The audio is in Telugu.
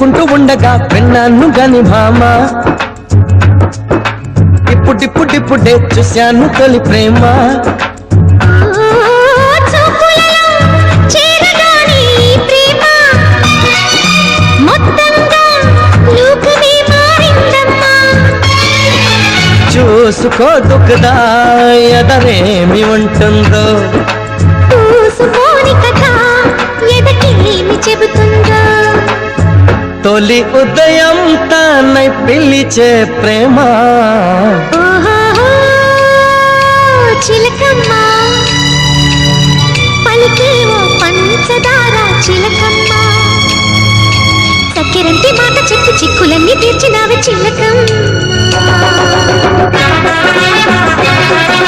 చెప్పుకుంటూ ఉండగా విన్నాను గని భామ. ఇప్పుడిప్పుడిప్పుడే చూశాను తొలి ప్రేమ. చూసుకో దుఃఖదా ఎదరేమి ఉంటుందో. చూసుకోని తొలి ఉదయం తానై పిలిచే ప్రేమ. చిలకమ్మ. పలికేవో పంచదార చిలకమ్మ. చక్కెరంటి మాట చెప్పి చిక్కులన్నీ తీర్చినావే చిలకమ్మ.